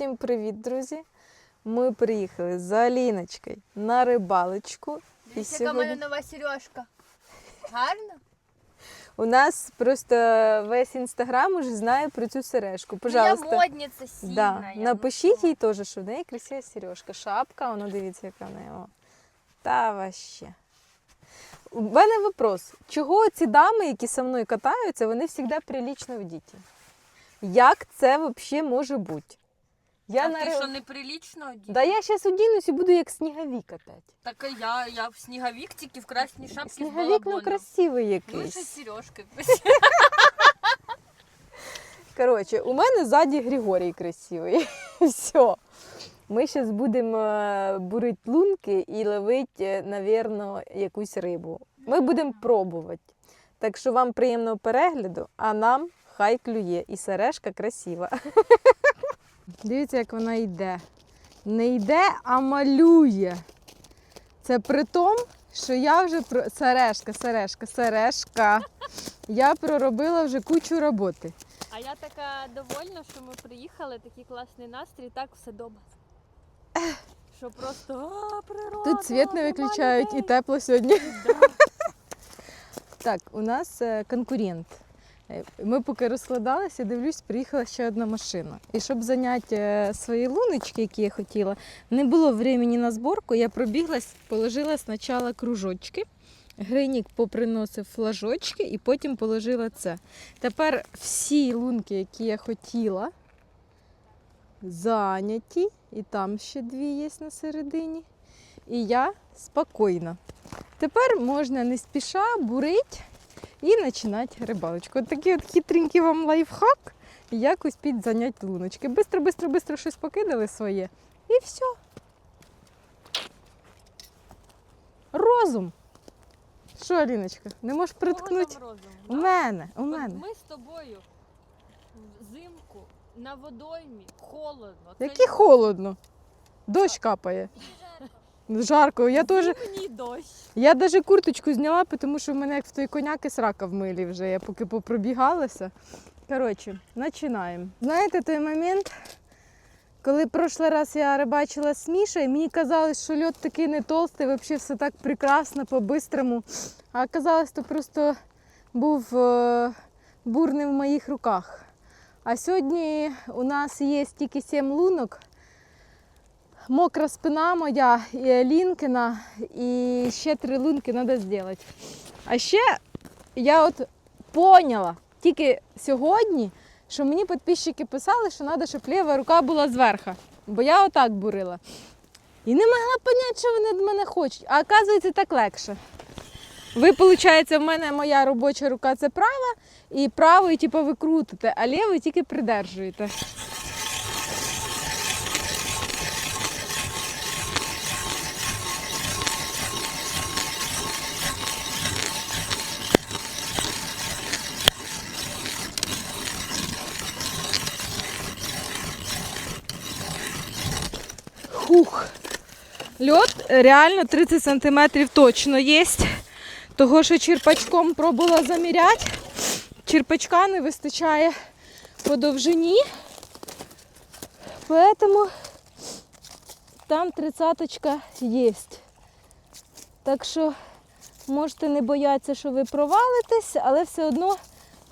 Всім привіт, друзі! Ми приїхали з Аліночкою на рибалочку. Дивіться, яка в мене нова сережка. Гарно? у нас просто весь інстаграм уже знає про цю сережку. Ну, я Пожалуйста. модниця сильна. Да. я, Напишіть їй теж, що в неї красива сережка. Шапка, воно дивіться, яка в неї. О. Та вообще. У мене вопрос. Чого ці дами, які зі мною катаються, вони завжди прилічно вдіті? Як це взагалі може бути? Я а на ти що неприлічно одіти? Да я зараз одінусь і буду як сніговік опять. Так і я, я в сніговік тільки в красній шапці Сніговік, ну красивий Ну, якийсь. ще сережки. Коротше, у мене ззаді Григорій красивий. Все. Ми зараз будемо е, бурити лунки і ловити, напевно, якусь рибу. Ми будемо пробувати. Так що вам приємного перегляду, а нам хай клює. І сережка красива. Дивіться, як вона йде. Не йде, а малює. Це при тому, що я вже про сережка, сережка, сережка. Я проробила вже кучу роботи. А я така довольна, що ми приїхали, такий класний настрій, так все добре. Що просто а, природа. Тут світ не виключають і тепло сьогодні. Да. Так, у нас е, конкурент. Е, Ми поки розкладалися, дивлюсь, приїхала ще одна машина. І щоб зайняти е, свої луночки, які я хотіла, не було времени на зборку. Я пробіглась, положила спочатку кружочки. Гринік поприносив флажочки і потім положила це. Тепер всі лунки, які я хотіла, зайняті. І там ще дві є на середині. І я спокійна. Тепер можна не спіша бурить і починати рибалочку. От такий от хитренький вам лайфхак, як успіть зайняти луночки. Бистро, бистро, бистро щось покидали своє і все. Розум. Що, Аліночка, не можеш приткнути? розум? У Да? мене, у От мене. Ми з тобою взимку на водоймі холодно. Це Яке холодно. Дощ капає. Жарко. Я теж. дощ. Я навіть курточку зняла, тому що в мене як в той коняки срака в милі вже. Я поки попробігалася. Коротше, починаємо. Знаєте той момент, коли прошлий раз я рибачила з Мішою, мені казалось, що льот такий не толстий, взагалі все так прекрасно, по-бистрому. А оказалось, то просто був е, бурний в моїх руках. А сьогодні у нас є тільки сім лунок. Мокра спина моя і Алінкина, і ще три лунки треба зробити. А ще я от поняла тільки сьогодні, що мені підписчики писали, що треба, щоб ліва рука була зверху. Бо я отак бурила. І не могла зрозуміти, що вони від мене хочуть. А оказується, так легше. Ви, виходить, в мене моя робоча рука це права, і правою, типу, ви крутите, а лівою тільки придержуєте. Хух. Льот реально 30 сантиметрів точно є. Того, що черпачком пробувала заміряти. Черпачка не вистачає по довжині. Поэтому там тридцяточка є. Так що можете не боятися, що ви провалитесь, але все одно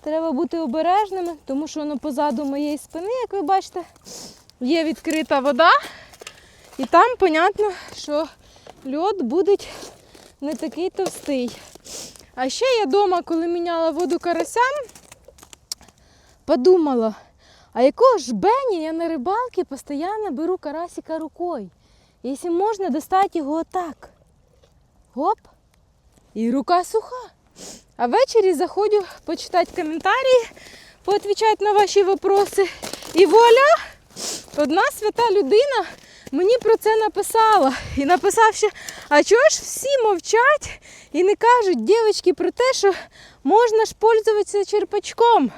треба бути обережними, тому що воно позаду моєї спини, як ви бачите, є відкрита вода. І там, понятно, що льод буде не такий товстий. А ще я вдома, коли міняла воду карасям, подумала, а якого ж Бені я на рибалці постійно беру карасика рукою. Якщо можна достати його отак. Гоп. І рука суха. А ввечері заходжу почитати коментарі, поотвічати на ваші вопроси. І вуаля! Одна свята людина мені про це написала. І написав ще, а чого ж всі мовчать і не кажуть дівчатки про те, що можна ж пользуватися черпачком.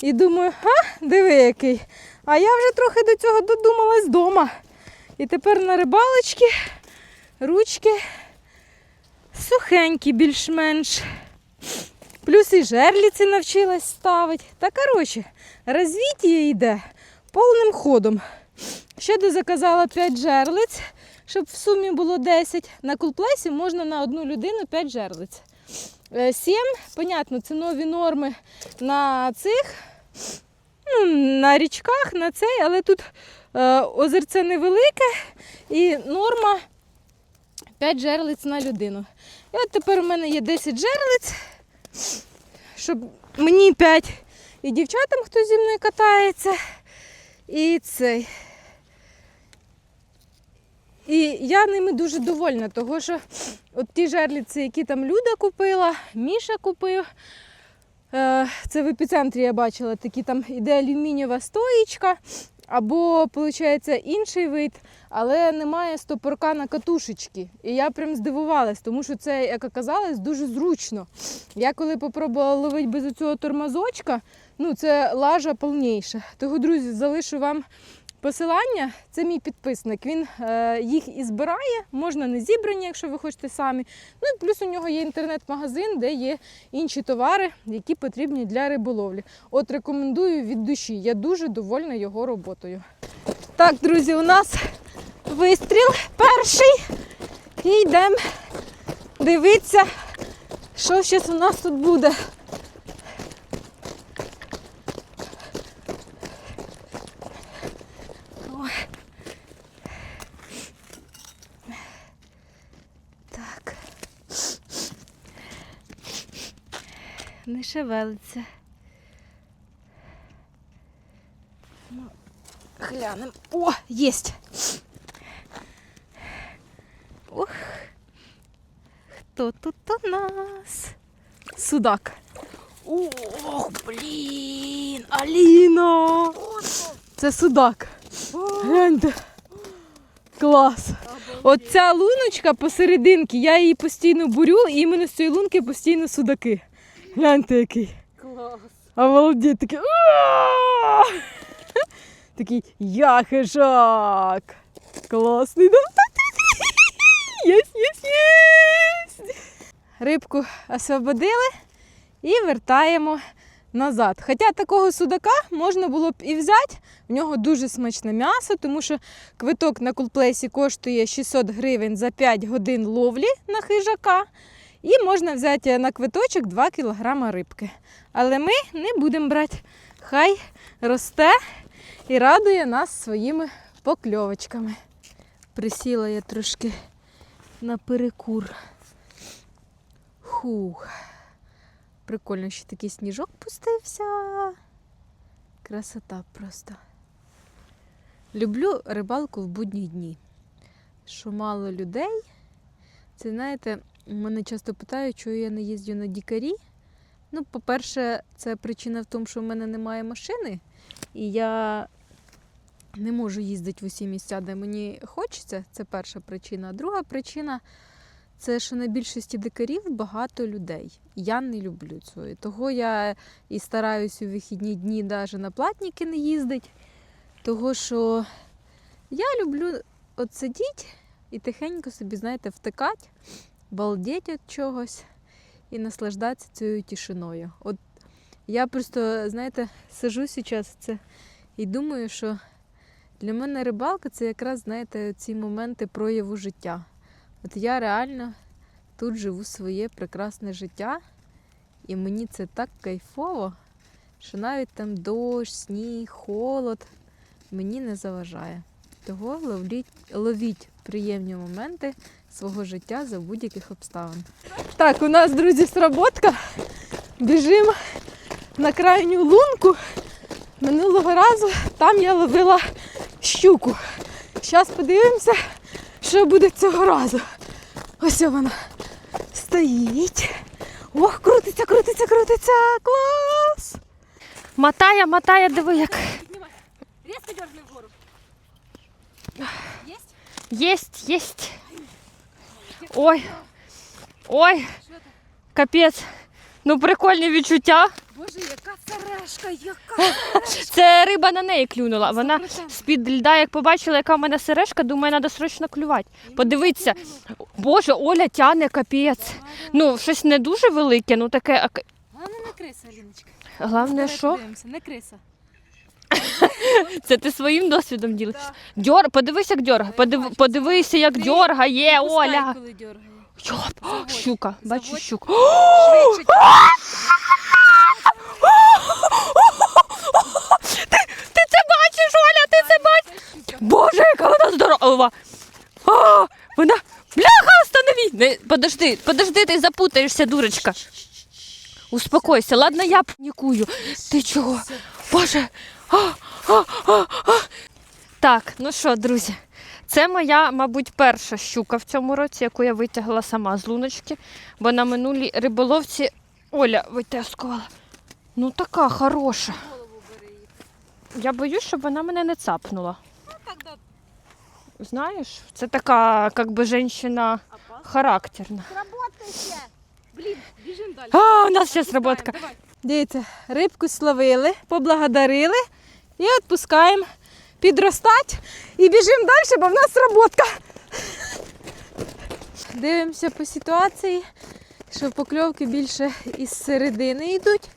І думаю, а, диви який. А я вже трохи до цього додумалась вдома. І тепер на рибалочки ручки сухенькі більш-менш. Плюс і жерліці навчилась ставити. Та коротше, розвіття йде повним ходом. Ще дозаказала 5 жерлиць, щоб в сумі було 10. На кулплесі можна на одну людину 5 жерлиць. 7, понятно, це нові норми на цих, ну, на річках, на цей, але тут е, озерце невелике і норма 5 жерлиць на людину. І от тепер у мене є 10 жерлиць, щоб мені 5 і дівчатам, хто зі мною катається, і цей. І я ними дуже довольна, тому що от ті жерлиці, які там Люда купила, Міша купив. е, Це в епіцентрі я бачила, такі там іде алюмінієва стоїчка, або, виходить, інший вид, але немає стопорка на катушечки. І я прям здивувалась, тому що це, як оказалось, дуже зручно. Я коли попробувала ловити без цього тормозочка, ну це лажа повніша. Того, друзі, залишу вам посилання. Це мій підписник. Він е, їх і збирає, можна не зібрані, якщо ви хочете самі. Ну і плюс у нього є інтернет-магазин, де є інші товари, які потрібні для риболовлі. От рекомендую від душі. Я дуже довольна його роботою. Так, друзі, у нас вистріл перший. І йдемо дивитися, що зараз у нас тут буде. Ой. Так. Не шевелиться. Ну, глянемо. О, єсть. Ох. Хто тут у нас? Судак. Ох, блін, Аліна! Це судак. Гляньте. Клас. Оця луночка посерединки, я її постійно бурю, і іменно з цієї лунки постійно судаки. Гляньте який. Клас. Обалдеть, такий. Такий я хижак. Класний, да? Єсть, єсть, єсть. Рибку освободили і вертаємо назад. Хоча такого судака можна було б і взяти. В нього дуже смачне м'ясо, тому що квиток на кулплейсі коштує 600 гривень за 5 годин ловлі на хижака. І можна взяти на квиточок 2 кг рибки. Але ми не будемо брати. Хай росте і радує нас своїми покльовочками. Присіла я трошки на перекур. Хух. Прикольно, що такий сніжок пустився. Красота просто. Люблю рибалку в будні дні. Що мало людей. Це знаєте, мене часто питають, чого я не їздю на дікарі. Ну, по-перше, це причина в тому, що в мене немає машини, і я не можу їздити в усі місця, де мені хочеться. Це перша причина. Друга причина це що на більшості дикарів багато людей. Я не люблю цього. І Того я і стараюсь у вихідні дні навіть на платніки не їздити. Того що я люблю от сидіти і тихенько собі, знаєте, втикати, балдеть від чогось і наслаждатися цією тишиною. От я просто, знаєте, сижу зараз це і думаю, що для мене рибалка це якраз, знаєте, ці моменти прояву життя. От я реально тут живу своє прекрасне життя, і мені це так кайфово, що навіть там дощ, сніг, холод мені не заважає. Того ловліть, ловіть приємні моменти свого життя за будь-яких обставин. Так, у нас, друзі, сработка. Біжимо на крайню лунку. Минулого разу там я ловила щуку. Зараз подивимося, що буде цього разу. Ось вона стоїть. Ох, крутиться, крутиться, крутиться. Клас! Мотає, мотає, диви як. Резко дерни вгору. Есть? Єсть, єсть. Ой. Ой. Капець. Ну, прикольні відчуття. Боже, яка сережка, яка Це риба на неї клюнула. Вона з-під льда, як побачила, яка в мене сережка, думаю, треба срочно клювати. Подивіться. Боже, Оля тяне капець. Ну, щось не дуже велике, ну таке. Головне не криса, Аліночка. Головне, що? Не криса. Це ти своїм досвідом ділишся. Дьор, подивись, як дьоргає. Подивися, як дьоргає, Оля. Йоп, щука, бачу Заводь. щуку. Швидше. Ти це бачиш, Оля, ти це бачиш? Боже, яка вона здорова. А, вона. Бляха, останови! Не, подожди, подожди, ти запутаєшся, дурочка. Успокойся, ладно, я панікую. Ти чого? Боже. А, а, а, а. Так, ну що, друзі, це моя, мабуть, перша щука в цьому році, яку я витягла сама з луночки, бо на минулій риболовці Оля витискувала. Ну така хороша. Я боюсь, щоб вона мене не цапнула. Ну. Знаєш, це така, як би, жінка характерна. Сработайся. Блін, біжим далі. А, у нас зараз роботка. Дивіться, рибку словили, поблагодарили і відпускаємо підростати. І біжимо далі, бо в нас роботка. Дивимося по ситуації, що покльовки більше із середини йдуть.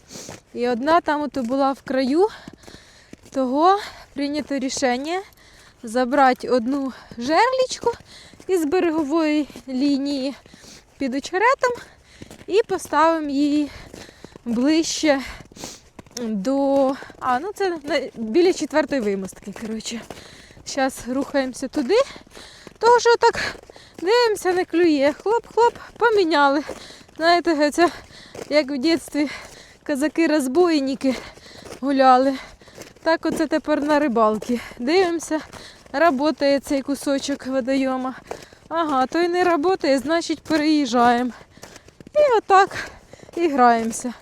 І одна там ото була в краю. Того прийнято рішення забрати одну жерлічку із берегової лінії під очеретом і поставимо її ближче до. А, ну це біля четвертої вимостки. Коротше. Зараз рухаємося туди. Того, що так дивимося, не клює. Хлоп-хлоп, поміняли. Знаєте, це як в дитинстві казаки-розбойники гуляли. Так оце тепер на рибалки. Дивимося, працює цей кусочок водойома. Ага, той не працює, значить переїжджаємо. І отак і граємося.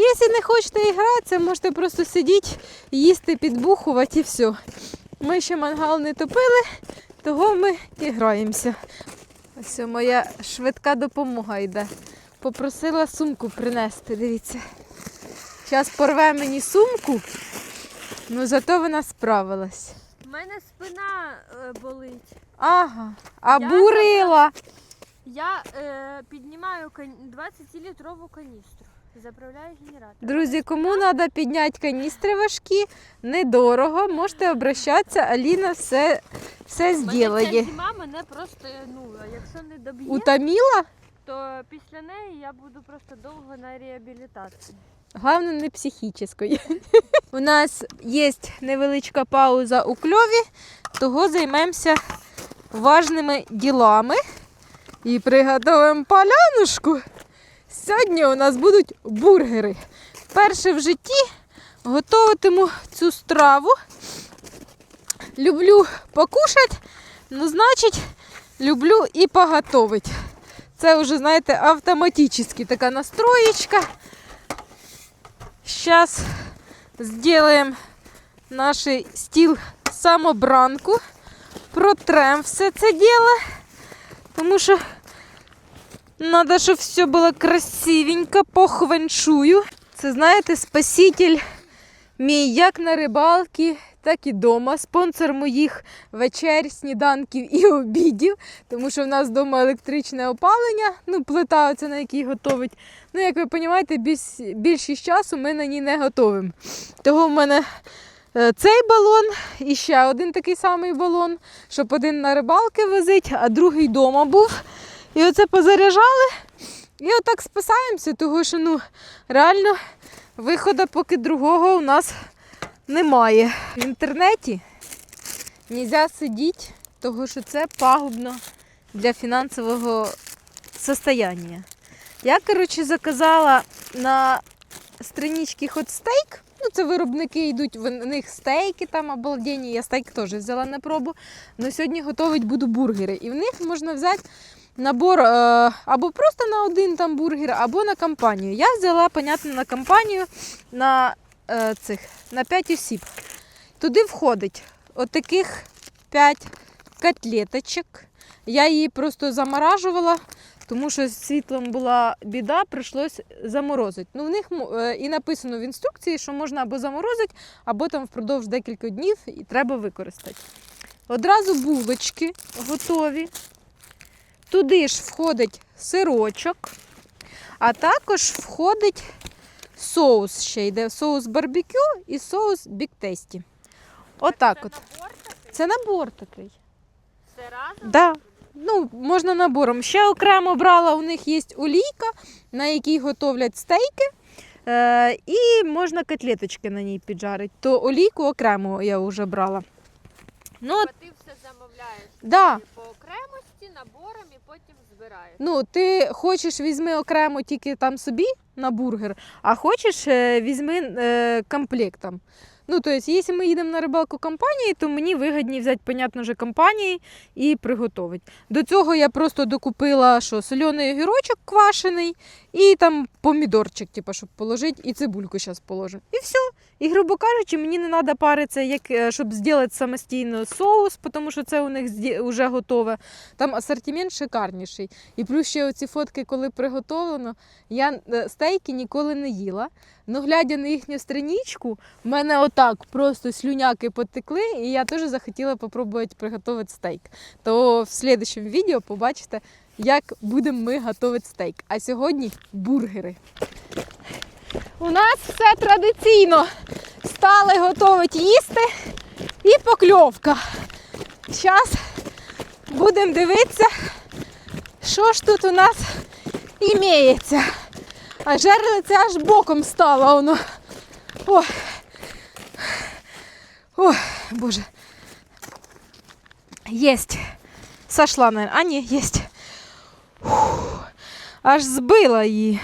Якщо не хочете гратися, можете просто сидіти, їсти, підбухувати і все. Ми ще мангал не топили, того ми і граємося. Ось моя швидка допомога йде. Попросила сумку принести, дивіться. Зараз порве мені сумку, ну зато вона справилась. У мене спина е, болить. Ага, а Я бурила. Я е, піднімаю 20-літрову каністру. Заправляю генератор. Друзі, кому треба підняти каністри важкі, недорого, можете обращатися, Аліна все, все зробить. зима мене просто, ну, якщо не доб'є, Утоміла? то після неї я буду просто довго на реабілітації. Головне, не психічної. У нас є невеличка пауза у кльові, того займемося важними ділами і приготуємо полянушку. Сьогодні у нас будуть бургери. Вперше в житті готуватиму цю страву. Люблю покушати, ну, значить, люблю і поготовити. Це вже, знаєте, автоматично така настроєчка. Сейчас сделаем наш стіл самобранку. Протрем все це діло. Тому що треба, щоб все було красивенько, похвеншую. Це, знаєте, спаситель мій як на рибалці, так і вдома. Спонсор моїх вечер, сніданків і обідів. Тому що в нас вдома електричне опалення, ну, плита, оця, на якій готовить. Ну, як ви розумієте, більшість часу ми на ній не готовимо. Того в мене е, цей балон і ще один такий самий балон, щоб один на рибалки возить, а другий вдома був. І оце позаряджали. І отак спасаємося, тому що ну, реально виходу поки другого у нас немає. В інтернеті не можна сидіти, тому що це пагубно для фінансового состояння. Я, коротше, заказала на страничці Hot Steak. Ну, це виробники йдуть, в них стейки там обалденні. Я стейк теж взяла на пробу. Но сьогодні готувати буду бургери. І в них можна взяти набор е, або просто на один там бургер, або на компанію. Я взяла, понятно, на компанію на е, цих на 5 осіб. Туди входить отаких 5 котлеточок. Я її просто заморажувала, тому що з світлом була біда, прийшлось заморозити. Ну, в них е, і написано в інструкції, що можна або заморозити, або там впродовж декілька днів і треба використати. Одразу булочки готові. Туди ж входить сирочок, а також входить соус ще йде соус барбекю і соус бік тесті. Отак от. Це набор такий. Це разом? Да. Ну, можна набором. Ще окремо брала, у них є олійка, на якій готовлять стейки. Е, і можна котлеточки на ній піджарити. То олійку окремо я вже брала. Ну, Тобто ти все замовляєш да. по окремості, набором і потім збираєш. Ну, ти хочеш візьми окремо тільки там собі на бургер, а хочеш е, візьми е, комплектом. Ну, тобто, якщо ми їдемо на рибалку компанії, то мені вигідні взяти, понятно, вже компанії і приготувати. До цього я просто докупила що, соляний огірочок квашений і там помідорчик, типу, щоб положити, і цибульку зараз положимо. І все. І, грубо кажучи, мені не треба паритися, як, е, щоб зробити самостійно соус, тому що це у них вже готове. Там асортимент шикарніший. І плюс ще оці фотки, коли приготовлено, я е, стейки ніколи не їла. Ну, глядя на їхню страничку, в мене отак просто слюняки потекли, і я теж захотіла спробувати приготувати стейк. То в слідчому відео побачите, як будемо ми готувати стейк. А сьогодні бургери. У нас все традиційно. Стали готувати їсти і покльовка. Зараз будемо дивитися, що ж тут у нас імеється. А жерлиця аж боком стала воно. Ой. Ой, боже. Єсть. Сошла, наверное. А, ні, єсть. Фух. Аж збила її.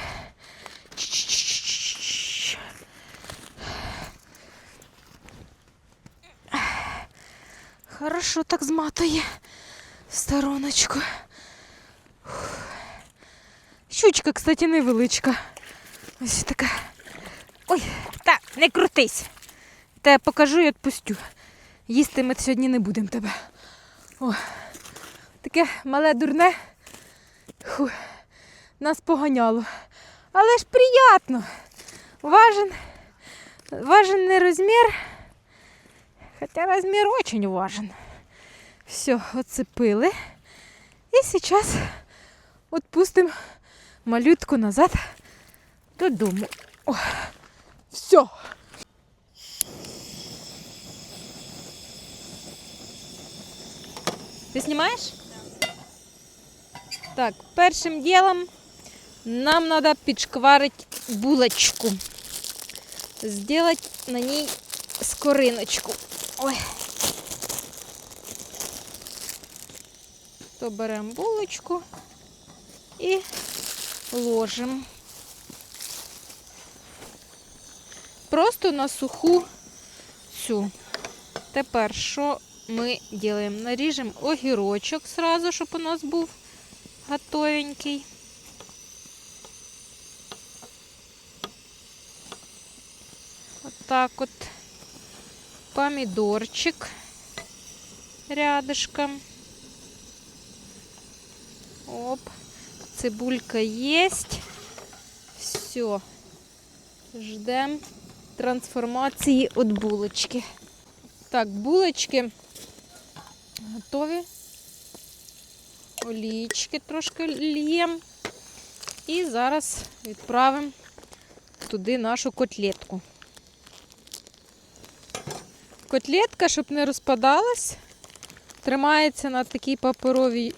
Чш-чш-чш-чш. Хорошо так зматує в стороночку. Щучка, кстати, невеличка. Ось така. Ой, та не крутись. Я покажу і відпустю. Їсти ми сьогодні не будемо тебе. О, таке мале дурне. Фу, нас поганяло. Але ж приємно. Важен, важен не розмір, хоча розмір очень важен. Все, оцепили. І зараз відпустимо малютку назад додому. О, все. Ти знімаєш? Так, першим ділом нам треба підшкварити булочку. Сделать на ній скориночку. Ой. То беремо булочку і ложимо. Просто на суху цю. Тепер що ми робимо? Наріжемо огірочок сразу, щоб у нас був готовенький. Отак от помідорчик рядышком. Оп. Цибулька есть. Все. Ждем трансформації від булочки. Так, булочки готові. Олійки трошки льємо. І зараз відправимо туди нашу котлетку. Котлетка, щоб не розпадалась, тримається на такій паперовій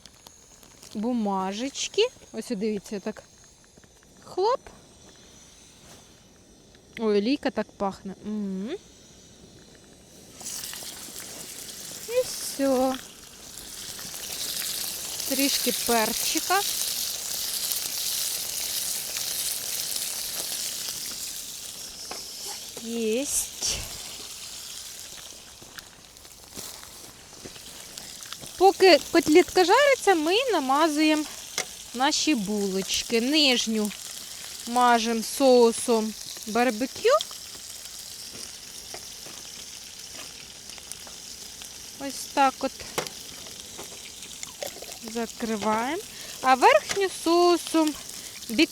бумажечки. Ось дивіться, так. Хлоп. Ой, олійка так пахне. М. І все. Трішки перчика. Єсть. Поки котлетка жариться, ми намазуємо наші булочки. Нижню мажемо соусом барбекю. Ось так от закриваємо. А верхню соусом Big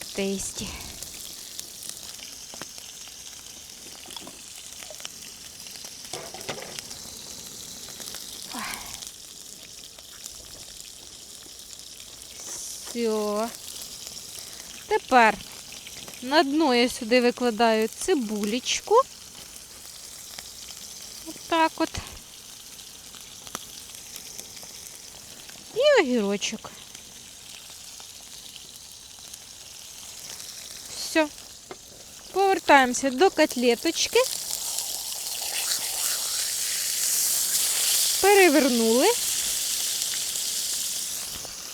Все. Тепер на дно я сюди викладаю цибулечку. Отак от. І огірочок. Все. Повертаємося до котлеточки. Перевернули.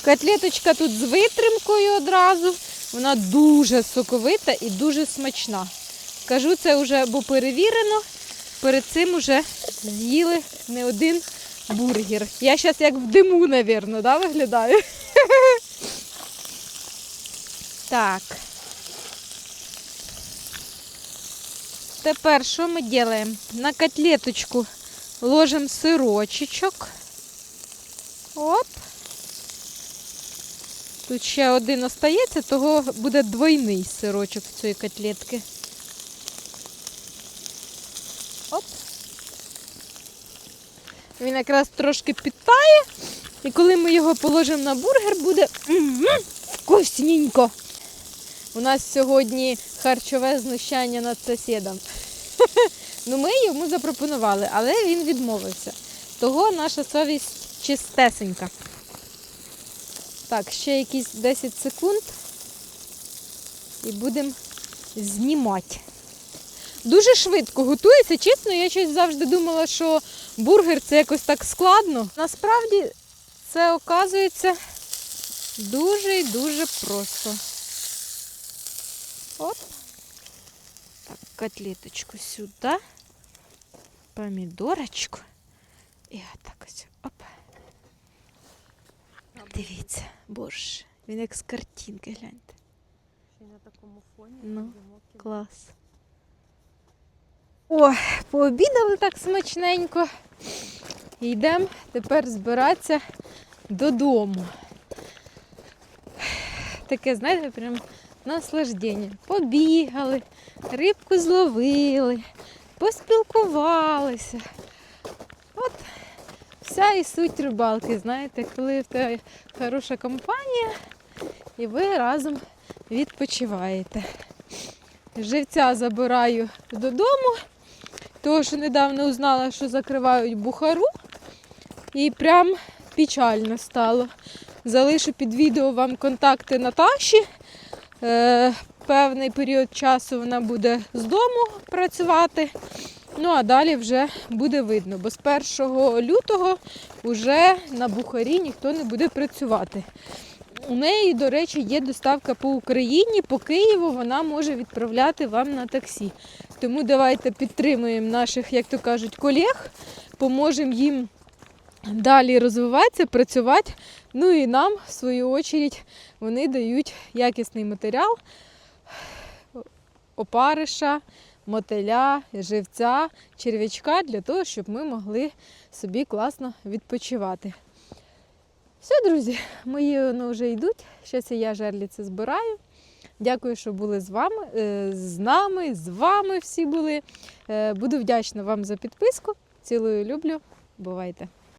Котлеточка тут з витримкою одразу. Вона дуже соковита і дуже смачна. Кажу це вже, бо перевірено. Перед цим вже з'їли не один бургер. Я зараз як в диму, мабуть, да, виглядаю. Так. Тепер що ми робимо? На котлеточку ложимо сирочечок. Оп. Тут ще один остається, того буде двойний сирочок цієї котлетки. Оп. Він якраз трошки підтає. І коли ми його положимо на бургер, буде вкусненько. У нас сьогодні харчове знущання над сусідом. Ну, ми йому запропонували, але він відмовився. Того наша совість чистесенька. Так, ще якісь 10 секунд і будемо знімати. Дуже швидко готується. Чесно, я щось завжди думала, що бургер це якось так складно. Насправді це оказується дуже і дуже просто. От. Так, котлеточку сюди, помідорочку. І отак ось. Дивіться, боже, він як з картинки, гляньте. Ще на такому фоні. Ну, Клас. О, пообідали так смачненько. І йдемо тепер збиратися додому. Таке, знаєте, прям наслаждення. Побігали, рибку зловили, поспілкувалися. Вся і суть рибалки, знаєте, коли в тебе хороша компанія і ви разом відпочиваєте. Живця забираю додому, тому що недавно узнала, що закривають бухару. І прям печально стало. Залишу під відео вам контакти Наташі. Е, певний період часу вона буде з дому працювати. Ну а далі вже буде видно, бо з 1 лютого вже на бухарі ніхто не буде працювати. У неї, до речі, є доставка по Україні, по Києву вона може відправляти вам на таксі. Тому давайте підтримуємо наших, як то кажуть, колег, поможемо їм далі розвиватися, працювати. Ну і нам, в свою очередь, вони дають якісний матеріал опариша, мотиля, живця, черв'ячка для того, щоб ми могли собі класно відпочивати. Все, друзі, мої ну, вже йдуть. Зараз я жерліці збираю. Дякую, що були з вами, е, з нами, з вами всі були. Е, Буду вдячна вам за підписку. Цілую, люблю. Бувайте!